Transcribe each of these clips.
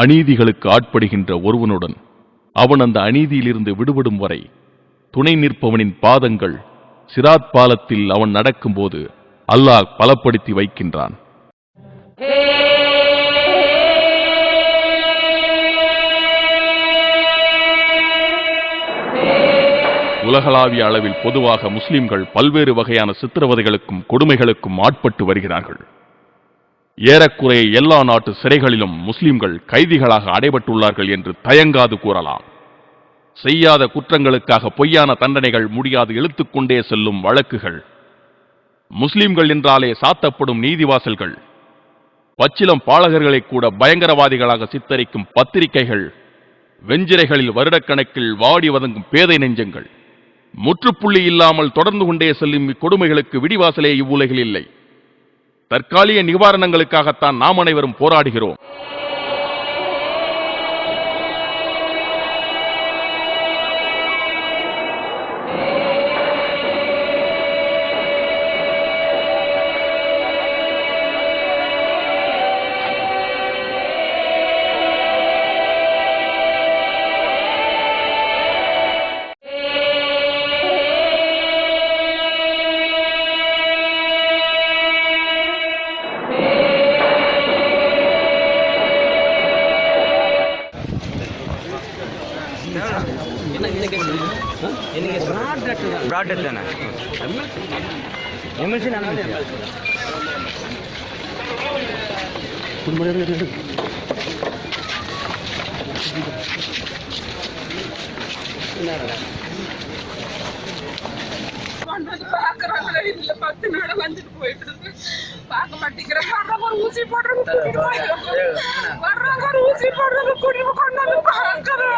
அநீதிகளுக்கு ஆட்படுகின்ற ஒருவனுடன் அவன் அந்த அநீதியிலிருந்து விடுபடும் வரை துணை நிற்பவனின் பாதங்கள் சிராத் பாலத்தில் அவன் நடக்கும்போது அல்லாஹ் பலப்படுத்தி வைக்கின்றான். உலகளாவிய அளவில் பொதுவாக முஸ்லிம்கள் பல்வேறு வகையான சித்திரவதைகளுக்கும் கொடுமைகளுக்கும் ஆட்பட்டு வருகிறார்கள். ஏறக்குறைய எல்லா நாட்டு சிறைகளிலும் முஸ்லிம்கள் கைதிகளாக அடைபட்டுள்ளார்கள் என்று தயங்காது கூறலாம். செய்யாத குற்றங்களுக்காக பொய்யான தண்டனைகள் முடியாது இழுத்துக்கொண்டே செல்லும் வழக்குகள். முஸ்லிம்கள் என்றாலே சாத்தப்படும் நீதிவாசல்கள். பச்சிலம் பாலகர்களை கூட பயங்கரவாதிகளாக சித்தரிக்கும் பத்திரிகைகள். வெஞ்சிரைகளில் வருடக்கணக்கில் வாடி வதங்கும் பேதை நெஞ்சங்கள். முற்றுப்புள்ளி இல்லாமல் தொடர்ந்து கொண்டே செல்லும் இக்கொடுமைகளுக்கு விடிவாசலே இவ்வுலகில் இல்லை. தற்காலிக நிவாரணங்களுக்காகத்தான் நாம் அனைவரும் போராடுகிறோம். எம்எல்சி பண்றது பாக்குறாங்களே இல்ல பத்து நாள் வந்துட்டு போயிட்டு இருக்கு. பார்க்க மாட்டேங்கிறாங்க. ஊசி போடுறது கூட்டிட்டு போயிடுறாங்க வர்றவங்க ஒரு ஊசி போடுறது கூட்டிட்டு கொண்டு வந்து பாக்குறோம்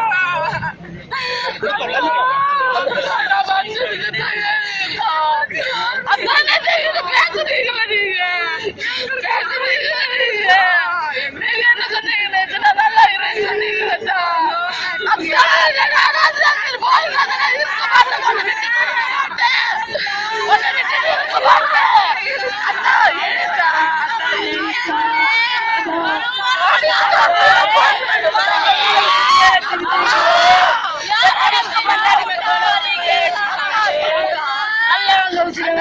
அதானே தெரியுது பேசுறீங்களா நீங்க பேசுறீங்களா நீங்க நீங்க என்ன சொன்னீங்க நேத்து நான் நல்லா இருன்னு சொன்னீங்களா அதான் நான் அதான் போய் நான் இருக்க மாட்டேன் உன்னை விட்டு இருக்க மாட்டேன் அண்ணா ஏண்டா அண்ணா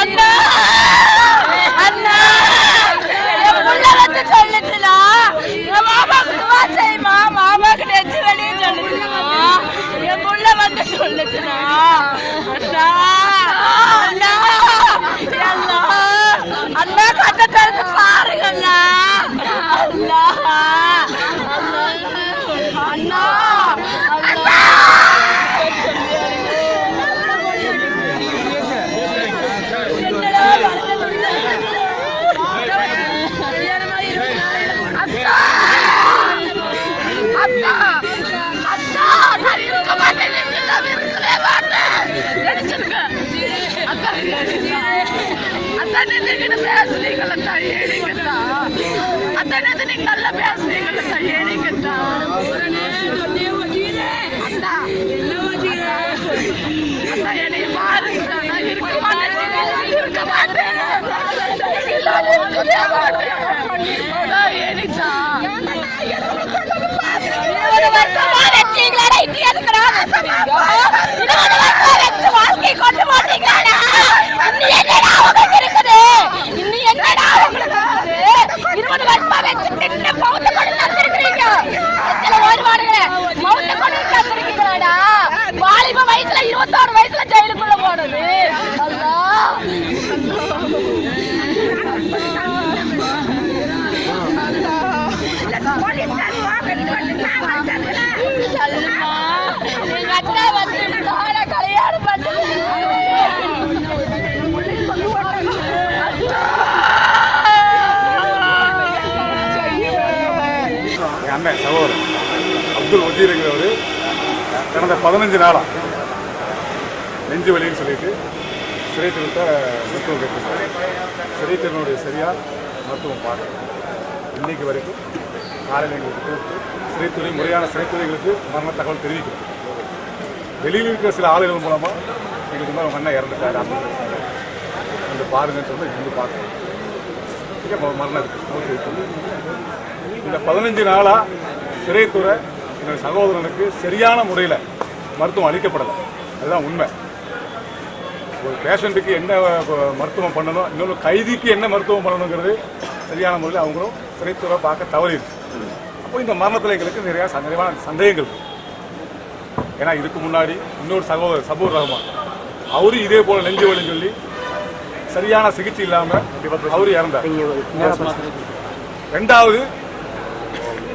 அண்ணா அண்ணா என் புள்ள வந்து சொல்லுச்சுலா என் மாமாக்கு துவா செய்யுமா மாமாக்கு நெஞ்சு வெளியே சொல்லுச்சுமா என் புள்ள வந்து சொல்லுச்சுனா அண்ணா அண்ணா எல்லா அண்ணா கட்ட திறந்து பாருங்கண்ணா அண்ணா அண்ணா அண்ணா அத்தா அத்தா அத்தா நான் இருக்க மாட்டேன் நான் இருக்கவே மாட்டேன் நடிச்சிருங்க அத்தா அண்ணா நீங்க பேசுறீங்களா அத்தா ஏடிங்கத்தா அத்தா நீங்க நல்லா பேசுறீங்களா அத்தா இருபது வருஷமா வச்சு வாழ்க்கை கொண்டு போட்டீங்களா இன்னும் என்னடா உங்களுக்கு இருக்குது இன்னும் என்னடா உங்களுக்கு இருக்குது இருபது வருஷமா வச்சுட்டு இன்னும் பௌத்த கொண்டு தந்திருக்கிறீங்க சில வருவானுங்களே பௌத்த கொண்டு தந்திருக்கீங்களாடா வாலிப வயசுல இருபத்தாறு வயசுல ஜெயிலுக்குள்ள போனது அல்லாஹ் சொல்லுமா எங்க அக்கா வந்து நாளை கல்யாணம் என் அண்ணன் சகோதரர் அப்துல் வஜீருங்கிறவர் கடந்த பதினஞ்சு நாளா? நெஞ்சு வலின்னு சொல்லிட்டு சிறை மருத்துவம் கேட்டிருக்காரு. சிறைத்திறனுடைய சரியாக மருத்துவம் பார்க்கணும். இன்னைக்கு வரைக்கும் காலையில் எங்களுக்கு கூப்பிட்டு சிறைத்துறை முறையான சிறைத்துறைகளுக்கு மரண தகவல் தெரிவிக்கும் வெளியில் இருக்கிற சில ஆளுகள் மூலமா எங்களுக்கு மேலே மண்ணை இறந்துட்டாரு அப்படின்னு வந்து பாருங்கன்னு சொன்னால் இருந்து பார்க்கணும். மரணம் இருக்கு. இந்த பதினஞ்சு நாளா சிறைத்துறை என்னோட சகோதரனுக்கு சரியான முறையில் மருத்துவம் அளிக்கப்படலை. அதுதான் உண்மை. ஒரு பேஷண்ட்டுக்கு என்ன மருத்துவம் பண்ணணும் இன்னொரு கைதிக்கு என்ன மருத்துவம் பண்ணணுங்கிறது சரியான முறையில் அவங்களும் சிறைத்துறை பார்க்க தவறிருக்கு அப்போ இந்த மரணத்தில் எங்களுக்கு நிறையா நிறைவான சந்தேகங்கள் ஏன்னா இதுக்கு முன்னாடி இன்னொரு சகோதரர் சபூர் ரஹ்மான் அவரு இதே போல் நெஞ்சு வலின்னு சொல்லி சரியான சிகிச்சை இல்லாமல் அவரு இறந்தார். ரெண்டாவது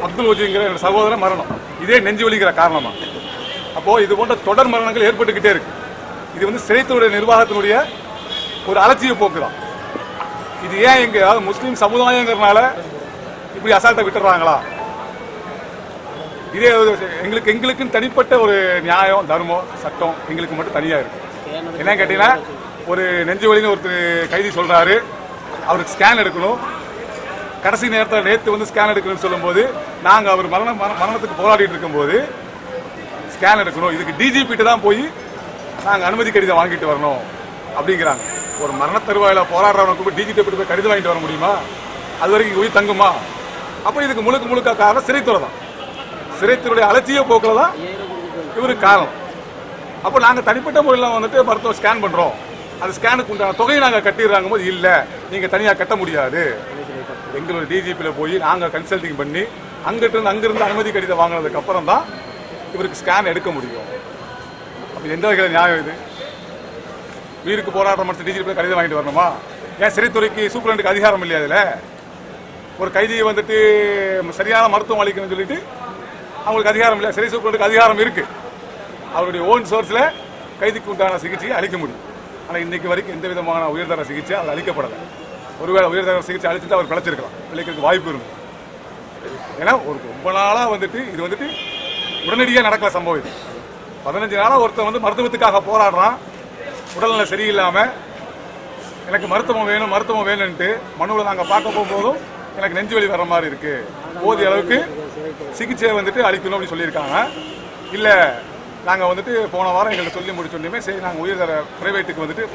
அப்துல் வஜீங்கிற சகோதரன் மரணம். இதே நெஞ்சு வலிங்கிற காரணமாக அப்போ இது போன்ற தொடர் மரணங்கள் ஏற்பட்டுக்கிட்டே இருக்கு. இது வந்து சிறைத்துறை நிர்வாகத்தினுடைய ஒரு அலட்சிய போக்கு தான். இது ஏன் எங்க முஸ்லீம் சமுதாயங்கிறனால இப்படி அசால்ட்டை விட்டுறாங்களா? இதே எங்களுக்கு எங்களுக்குன்னு தனிப்பட்ட ஒரு நியாயம் தர்மம் சட்டம் எங்களுக்கு மட்டும் தனியா இருக்கு. என்ன கேட்டீங்கன்னா ஒரு நெஞ்சு வலின்னு ஒருத்தர் கைதி சொல்றாரு. அவருக்கு ஸ்கேன் எடுக்கணும். கடைசி நேரத்தில் நேற்று வந்து ஸ்கேன் எடுக்கணும்னு சொல்லும்போது நாங்கள் அவர் மரண- மரணத்துக்கு போராடிட்டு இருக்கும்போது ஸ்கேன் எடுக்கணும். இதுக்கு டிஜிபிட்டு தான் போய் நாங்கள் அனுமதி கடிதம் வாங்கிட்டு வரணும் அப்படிங்கிறாங்க. ஒரு மரண தருவாயில் போராடுறவனுக்கு போய் டிஜிபி போய் கடிதம் வாங்கிட்டு வர முடியுமா? அது வரைக்கும் இங்கே போய் தங்குமா? அப்போ இதுக்கு முழுக்க முழுக்க காரணம் சிறைத்துறை தான். சிறைத்துறையுடைய அலட்சிய போக்கில் தான் இவருக்கு காரணம். அப்போ நாங்கள் தனிப்பட்ட முறையில் வந்துட்டு மருத்துவம் ஸ்கேன் பண்ணுறோம் அந்த ஸ்கேனுக்கு உண்டான தொகையை நாங்கள் கட்டிடுறாங்க போது இல்லை நீங்கள் தனியாக கட்ட முடியாது. எங்களோட டிஜிபியில் போய் நாங்கள் கன்சல்டிங் பண்ணி அங்கிட்டிருந்து அங்கிருந்து அனுமதி கடிதம் வாங்கினதுக்கு அப்புறம் தான் இவருக்கு ஸ்கேன் எடுக்க முடியும். அப்போ எந்த வகையில் நியாயம் இது? உயிருக்கு போராட்டம் மட்டும் டிஜிபி கடிதம் வாங்கிட்டு வரணுமா? ஏன் சிறைத்துறைக்கு சூப்பரண்டுக்கு அதிகாரம் இல்லையா அதில் ஒரு கைதியை வந்துட்டு சரியான மருத்துவம் அளிக்கணும்னு சொல்லிட்டு அவங்களுக்கு அதிகாரம் இல்லை சிறை சூப்பரண்டுக்கு அதிகாரம் இருக்குது அவருடைய ஓன் சோர்ஸில் கைதிக்கு உண்டான சிகிச்சையை அளிக்க முடியும். ஆனால் இன்னைக்கு வரைக்கும் எந்த விதமான உயர்தர சிகிச்சை அது அளிக்கப்படலை. ஒருவேளை உயர்தர சிகிச்சை அளிச்சுட்டு அவர் பிழைச்சிருக்கலாம். பிழைக்கிறதுக்கு வாய்ப்பு இருக்கும் ஏன்னா ஒரு ரொம்ப நாளாக வந்துட்டு இது வந்துட்டு உடனடியாக நடக்கிற சம்பவம் இது. பதினஞ்சு நாளாக ஒருத்தன் வந்து மருத்துவத்துக்காக போராடுறான். உடல்நிலை சரியில்லாமல் எனக்கு மருத்துவம் வேணும் மருத்துவம் வேணும்ன்ட்டு மனுவில் நாங்கள் பார்க்க போகும்போதும் எனக்கு நெஞ்சு வலி வர மாதிரி இருக்குது போதிய அளவுக்கு சிகிச்சையை வந்துட்டு அளிக்கணும் அப்படின்னு சொல்லியிருக்காங்க. இல்லை நாங்கள் வந்துட்டு போன வாரம் எங்கள்கிட்ட சொல்லி முடிச்சோன்னே சரி நாங்கள் உயர்தர ப்ரைவேட்டுக்கு வந்துட்டு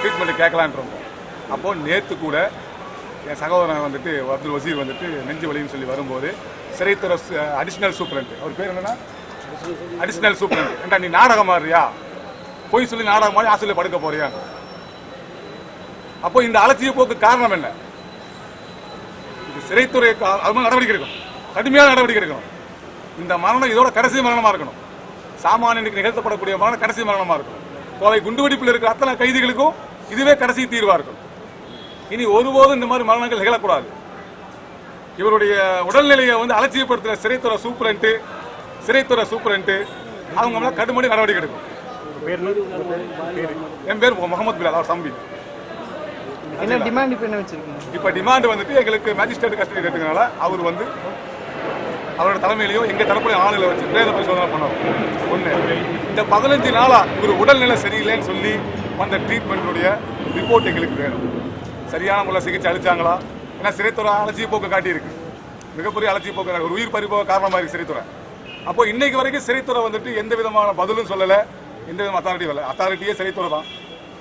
ட்ரீட்மெண்ட் கேட்கலான்றோம் இருந்தோம். அப்போது நேற்று கூட என் சகோதரன் வந்துட்டு அப்துல் வசீர் வந்துட்டு நெஞ்சு வலின்னு சொல்லி வரும்போது சிறைத்துறை அடிஷ்னல் சூப்பரண்ட் அவர் பேர் என்னன்னா? அடிஷ்னல் சூப்பரண்ட் ஏண்டா நீ நாடகம் மாறியா போய் சொல்லி நாடகம் மாதிரி ஆசிரியர் படுக்க போறியா? அப்போ இந்த அலட்சிய போக்கு காரணம் என்ன? இது சிறைத்துறை கா- அது மாதிரி நடவடிக்கை எடுக்கணும். கடுமையான நடவடிக்கை எடுக்கணும். இந்த மரணம் இதோட கடைசி மரணமா இருக்கணும். சாமானியனுக்கு நிகழ்த்தப்படக்கூடிய மரணம் கடைசி மரணமா இருக்கணும். கோவை குண்டுவெடிப்பில் இருக்கிற அத்தனை கைதிகளுக்கும் இதுவே கடைசி தீர்வாக இருக்கணும். இனி ஒருபோதும் இந்த மாதிரி மரணங்கள் நிகழக்கூடாது. இவருடைய உடல்நிலையை வந்து அலட்சியப்படுத்துற சிறைத்துறை சூப்பரண்ட் சிறைத்துறை சூப்பரண்ட் அவங்க மேல கடுமையான நடவடிக்கை எடுக்கும். என் பேர் முகமது பிலால் அவர் தம்பி. என்ன டிமாண்ட் இப்போ என்ன வச்சிருக்கீங்க? இப்ப டிமாண்ட் வந்துட்டு எங்களுக்கு மேஜிஸ்ட்ரேட் கஸ்டடி கேட்டதுனால அவர் வந்து அவரோட தலைமையிலையும் எங்க தரப்புலையும் ஆளுகளை வச்சு பிரேத பரிசோதனை பண்ணோம். ஒண்ணு இந்த பதினஞ்சு நாளா ஒரு உடல்நிலை சரியில்லைன்னு சொல்லி வந்த ட்ரீட்மெண்ட்டுடைய ரிப்போர்ட் எங்களுக்கு வேணும். சரியான முறையில் சிகிச்சை அளிச்சாங்களா? ஏன்னா சிறைத்துறை அலட்சிய போக்கு காட்டியிருக்கு. மிகப்பெரிய அலட்சிய போக்கு. ஒரு உயிர் பறிப்போக காரணமாக இருக்குது சிறைத்துறை. அப்போ இன்னைக்கு வரைக்கும் சிறைத்துறை வந்துட்டு எந்த விதமான பதிலும் சொல்லலை. எந்த விதமான அத்தாரிட்டி வரல அத்தாரிட்டியே சிறைத்துறை தான்.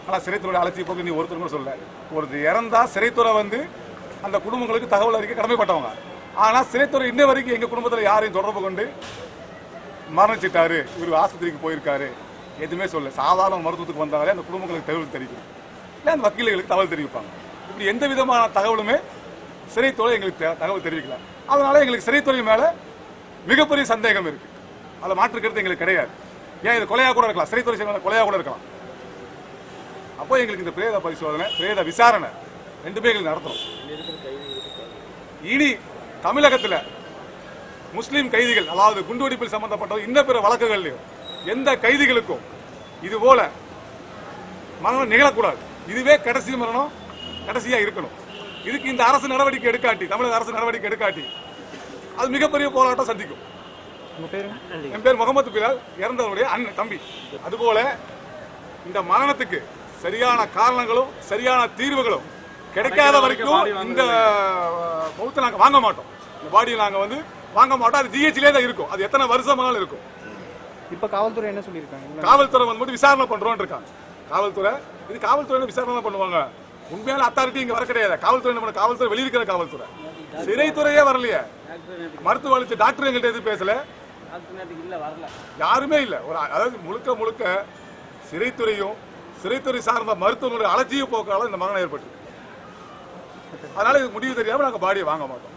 ஆனால் சிறைத்துறை அலட்சிய போக்கு நீ ஒருத்தர் கூட சொல்லலை. ஒரு இறந்தால் சிறைத்துறை வந்து அந்த குடும்பங்களுக்கு தகவல் அறிக்கை கடமைப்பட்டவங்க. ஆனால் சிறைத்துறை இன்ன வரைக்கும் எங்கள் குடும்பத்தில் யாரையும் தொடர்பு கொண்டு மரணிச்சிட்டாரு. இவர் ஆஸ்பத்திரிக்கு போயிருக்காரு. எதுவுமே சொல்ல சாதாரண மருத்துவத்துக்கு வந்தாலே அந்த குடும்பங்களுக்கு தகவல் தெரிவிக்கும் இல்லை அந்த வக்கீல்களுக்கு தகவல் தெரிவிப்பாங்க. இப்படி எந்த விதமான தகவலுமே சிறைத்துறை எங்களுக்கு தகவல் தெரிவிக்கல. அதனால எங்களுக்கு சிறைத்துறை மேல மிகப்பெரிய சந்தேகம் இருக்கு. அதை மாற்றுக்கிறது எங்களுக்கு கிடையாது. ஏன் இது கொலையாக கூட இருக்கலாம்? சிறைத்துறை சேர்ந்த கொலையாக கூட இருக்கலாம். அப்போ எங்களுக்கு இந்த பிரேத பரிசோதனை பிரேத விசாரணை ரெண்டுமே எங்களுக்கு நடத்தணும். இனி தமிழகத்துல முஸ்லீம் கைதிகள் அதாவது குண்டுவெடிப்பில் சம்பந்தப்பட்ட இன்ன பிற வழக்குகள்லையும் எந்த கைதிகளுக்கும் இது போல மரணம் நிகழக்கூடாது. இதுவே கடைசி மரணம் கடைசியா இருக்கணும். இதுக்கு இந்த அரசு நடவடிக்கை எடுக்காட்டி தமிழக அரசு நடவடிக்கை எடுக்காட்டி அது மிகப்பெரிய போராட்டம் சந்திக்கும். என் பேர் முகமது பிலால் இறந்தவருடைய அண்ணன் தம்பி. அதுபோல இந்த மரணத்துக்கு சரியான காரணங்களும் சரியான தீர்வுகளும் கிடைக்காத வரைக்கும் இந்த பௌத்தை நாங்கள் வாங்க மாட்டோம். இந்த பாடியை நாங்கள் வந்து வாங்க மாட்டோம். அது ஜிஹெச்லேயே தான் இருக்கும். அது எத்தனை வருஷமானாலும் இருக்கும். இப்போ காவல்துறை என்ன சொல்லியிருக்காங்க? காவல்துறை வந்து மட்டும் விசாரணை பண்றோம்னு இருக்காங்க. காவல்துறை இது காவல்துறை விசாரணை தான் பண்ணுவாங்க? உண்மையான அத்தாரிட்டி இங்க வர கிடையாது. காவல்துறை என்ன பண்ண காவல்துறை வெளியிருக்கிற காவல்துறை. சிறைத்துறையே வரலையே. மருத்துவ அளிச்ச டாக்டர் எங்கள்கிட்ட எதுவும் பேசல. யாருமே இல்ல. ஒரு அதாவது முழுக்க முழுக்க சிறைத்துறையும் சிறைத்துறை சார்ந்த மருத்துவங்களுடைய அலட்சிய போக்கால இந்த மரணம் ஏற்பட்டு அதனால இது முடிவு தெரியாம நாங்க பாடியை வாங்க மாட்டோம்.